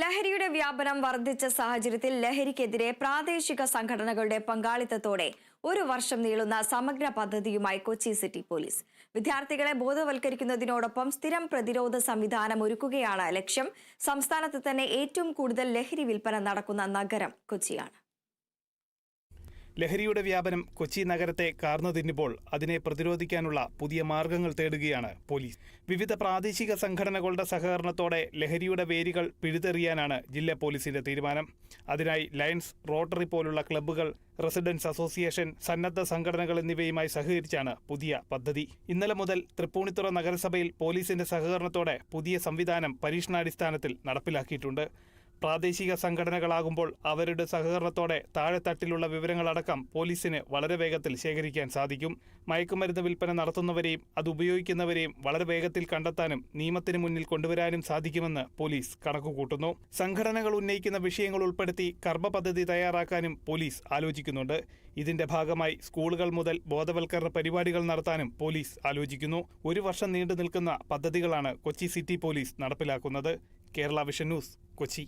ലഹരിയുടെ വ്യാപനം വർദ്ധിച്ച സാഹചര്യത്തിൽ ലഹരിക്കെതിരെ പ്രാദേശിക സംഘടനകളുടെ പങ്കാളിത്തത്തോടെ ഒരു വർഷം നീളുന്ന സമഗ്ര പദ്ധതിയുമായി കൊച്ചി സിറ്റി പോലീസ്. വിദ്യാർത്ഥികളെ ബോധവൽക്കരിക്കുന്നതിനോടൊപ്പം സ്ഥിരം പ്രതിരോധ സംവിധാനം ഒരുക്കുകയാണ് ലക്ഷ്യം. സംസ്ഥാനത്ത് തന്നെ ഏറ്റവും കൂടുതൽ ലഹരി വിൽപ്പന നടക്കുന്ന നഗരം കൊച്ചിയാണ്. ലഹരിയുടെ വ്യാപനം കൊച്ചി നഗരത്തെ കാർന്നു തിന്നുമ്പോൾ അതിനെ പ്രതിരോധിക്കാനുള്ള പുതിയ മാർഗങ്ങൾ തേടുകയാണ് പോലീസ്. വിവിധ പ്രാദേശിക സംഘടനകളുടെ സഹകരണത്തോടെ ലഹരിയുടെ വേരുകൾ പിഴുതെറിയാനാണ് ജില്ലാ പോലീസിന്റെ തീരുമാനം. അതിനായി ലയൺസ് റോട്ടറി പോലുള്ള ക്ലബ്ബുകൾ റെസിഡൻസ് അസോസിയേഷൻ സന്നദ്ധ സംഘടനകൾ എന്നിവയുമായി സഹകരിച്ചാണ് പുതിയ പദ്ധതി. ഇന്നലെ മുതൽ തൃപ്പൂണിത്തുറ നഗരസഭയിൽ പോലീസിന്റെ സഹകരണത്തോടെ പുതിയ സംവിധാനം പരീക്ഷണാടിസ്ഥാനത്തിൽ നടപ്പിലാക്കിയിട്ടുണ്ട്. പ്രാദേശിക സംഘടനകളാകുമ്പോൾ അവരുടെ സഹകരണത്തോടെ താഴെത്തട്ടിലുള്ള വിവരങ്ങളടക്കം പോലീസിന് വളരെ വേഗത്തിൽ ശേഖരിക്കാൻ സാധിക്കും. മയക്കുമരുന്ന് വിൽപ്പന നടത്തുന്നവരെയും അത് ഉപയോഗിക്കുന്നവരെയും വളരെ വേഗത്തിൽ കണ്ടെത്താനും നിയമത്തിന് മുന്നിൽ കൊണ്ടുവരാനും സാധിക്കുമെന്ന് പോലീസ് കണക്കുകൂട്ടുന്നു. സംഘടനകൾ ഉന്നയിക്കുന്ന വിഷയങ്ങൾ ഉൾപ്പെടുത്തി കർമ്മ പദ്ധതി തയ്യാറാക്കാനും പോലീസ് ആലോചിക്കുന്നുണ്ട്. ഇതിന്റെ ഭാഗമായി സ്കൂളുകൾ മുതൽ ബോധവൽക്കരണ പരിപാടികൾ നടത്താനും പോലീസ് ആലോചിക്കുന്നു. ഒരു വർഷം നീണ്ടു നിൽക്കുന്ന പദ്ധതികളാണ് കൊച്ചി സിറ്റി പോലീസ് നടപ്പിലാക്കുന്നത്. Kerala vision news Kochi.